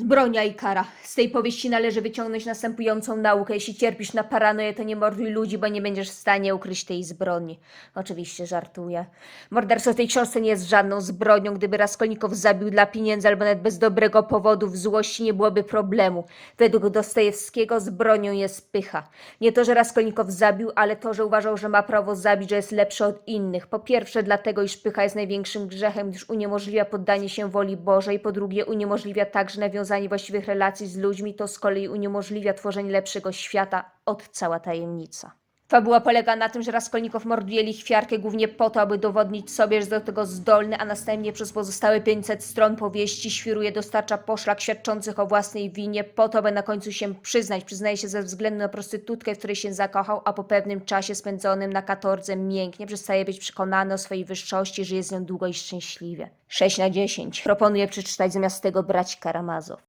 Zbronia i kara. Z tej powieści należy wyciągnąć następującą naukę. Jeśli cierpisz na paranoję, to nie morduj ludzi, bo nie będziesz w stanie ukryć tej zbrodni. Oczywiście żartuję. Morderstwo w tej książce nie jest żadną zbrodnią. Gdyby Raskolnikow zabił dla pieniędzy albo nawet bez dobrego powodu, w złości nie byłoby problemu. Według Dostojewskiego zbronią jest pycha. Nie to, że Raskolnikow zabił, ale to, że uważał, że ma prawo zabić, że jest lepszy od innych. Po pierwsze dlatego, iż pycha jest największym grzechem, gdyż uniemożliwia poddanie się woli Bożej. Po drugie uniemożliwia także nawiązanie właściwych relacji z ludźmi. To z kolei uniemożliwia tworzenie lepszego świata. Od cała tajemnica. Fabuła polega na tym, że Raskolnikow morduje lichwiarkę głównie po to, aby dowodnić sobie, że jest do tego zdolny, a następnie przez pozostałe 500 stron powieści świruje, dostarcza poszlak świadczących o własnej winie po to, aby na końcu się przyznać. Przyznaje się ze względu na prostytutkę, w której się zakochał, a po pewnym czasie spędzonym na katordze mięknie przestaje być przekonany o swojej wyższości, żyje z nią długo i szczęśliwie. 6 na 10. Proponuję przeczytać zamiast tego brać Karamazow.